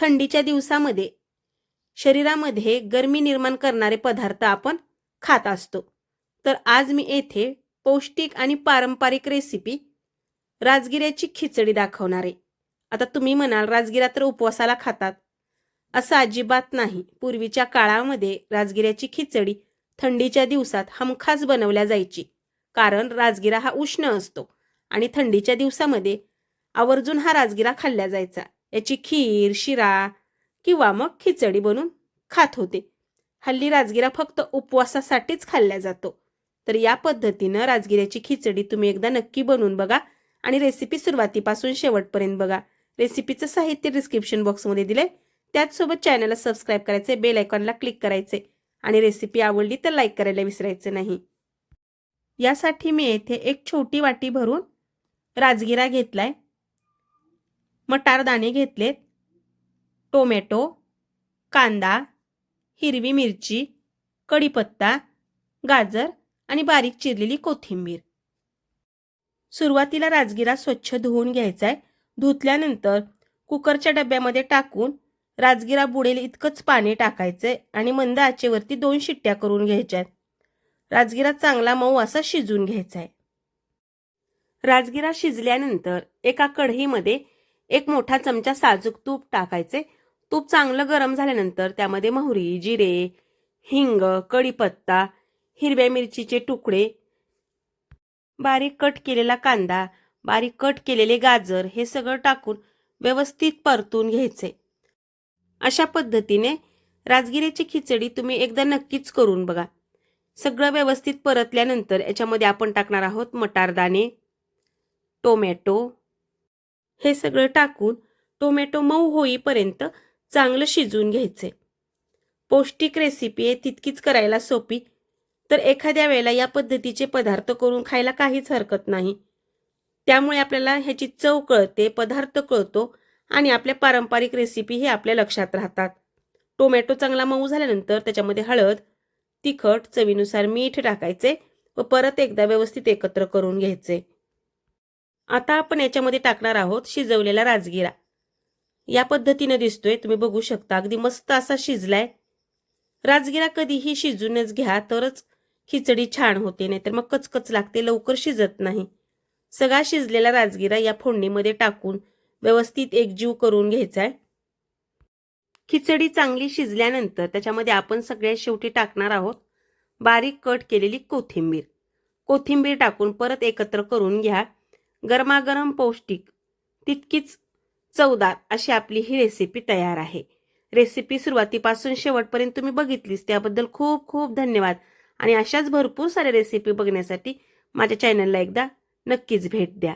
थंडीच्या दिवसामध्ये शरीरामध्ये गरमी निर्माण करणारे पदार्थ आपण खात असतो. तर आज मी येथे पौष्टिक आणि पारंपरिक रेसिपी राजगिऱ्याची खिचडी दाखवणार आहे. आता तुम्ही म्हणाल राजगिरा तर उपवासाला खातात. असं अजिबात नाही. पूर्वीच्या काळामध्ये राजगिऱ्याची खिचडी थंडीच्या दिवसात हमखास बनवल्या जायची. कारण राजगिरा हा उष्ण असतो आणि थंडीच्या दिवसामध्ये आवर्जून हा राजगिरा खाल्ला जायचा. याची खीर शिरा किंवा मग खिचडी बनवून खात होते. हल्ली राजगिरा फक्त उपवासासाठीच खाल्ला जातो. तर या पद्धतीनं राजगिऱ्याची खिचडी तुम्ही एकदा नक्की बनवून बघा आणि रेसिपी सुरुवातीपासून शेवटपर्यंत बघा. रेसिपीचं साहित्य डिस्क्रिप्शन बॉक्समध्ये दिले त्याचसोबत चॅनलला सबस्क्राईब करायचे बेल आयकॉनला क्लिक करायचे आणि रेसिपी आवडली तर लाईक करायला विसरायचं नाही. यासाठी मी येथे एक छोटी वाटी भरून राजगिरा घेतलाय. मटारदाणे घेतलेत. टोमॅटो कांदा हिरवी मिरची कढीपत्ता गाजर आणि बारीक चिरलेली कोथिंबीर. सुरुवातीला राजगिरा स्वच्छ धुवून घ्यायचा आहे धुतल्यानंतर कुकरच्या डब्यामध्ये टाकून राजगिरा बुडेल इतकंच पाणी टाकायचंय आणि मंद आचेवरती दोन शिट्ट्या करून घ्यायच्या राजगिरा चांगला मऊ असा शिजून घ्यायचा आहे राजगिरा शिजल्यानंतर एका कढईमध्ये एक मोठा चमचा साजूक तूप टाकायचे. तूप चांगलं गरम झाल्यानंतर त्यामध्ये मोहरी जिरे हिंग कढीपत्ता हिरव्या मिरचीचे तुकडे बारीक कट केलेला कांदा बारीक कट केलेले गाजर हे सगळं टाकून व्यवस्थित परतून घ्यायचे. अशा पद्धतीने राजगिऱ्याची खिचडी तुम्ही एकदा नक्कीच करून बघा. सगळं व्यवस्थित परतल्यानंतर याच्यामध्ये आपण टाकणार आहोत मटारदाणे टोमॅटो हे सगळं टाकून टोमॅटो मऊ होईपर्यंत चांगलं शिजवून घ्यायचे. पौष्टिक रेसिपी आहे तितकीच करायला सोपी. तर एखाद्या वेळेला या पद्धतीचे पदार्थ करून खायला काहीच हरकत नाही. त्यामुळे आपल्याला ह्याची चव कळते पदार्थ कळतो आणि आपल्या पारंपरिक रेसिपी हे आपल्या लक्षात राहतात. टोमॅटो चांगला मऊ झाल्यानंतर त्याच्यामध्ये हळद तिखट चवीनुसार मीठ टाकायचे व परत एकदा व्यवस्थित एकत्र करून घ्यायचे. आता आपण याच्यामध्ये टाकणार आहोत शिजवलेला राजगिरा. या पद्धतीने दिसतोय तुम्ही बघू शकता. अगदी मस्त असा शिजलाय. राजगिरा कधीही शिजूनच घ्या तरच खिचडी छान होते नाहीतर मग कचकच लागते लवकर शिजत नाही. सगळा शिजलेला राजगिरा या फोडणीमध्ये टाकून व्यवस्थित एकजीव करून घ्यायचा आहे खिचडी चांगली शिजल्यानंतर त्याच्यामध्ये आपण सगळ्यात शेवटी टाकणार आहोत बारीक कट केलेली कोथिंबीर. कोथिंबीर टाकून परत एकत्र करून घ्या. गरमागरम पौष्टिक तितकीच चवदार अशी आपली ही रेसिपी तयार आहे. रेसिपी सुरुवातीपासून शेवटपर्यंत तुम्ही बघितलीस त्याबद्दल खूप खूप धन्यवाद. आणि अशाच भरपूर साऱ्या रेसिपी बघण्यासाठी माझ्या चॅनलला एकदा नक्कीच भेट द्या.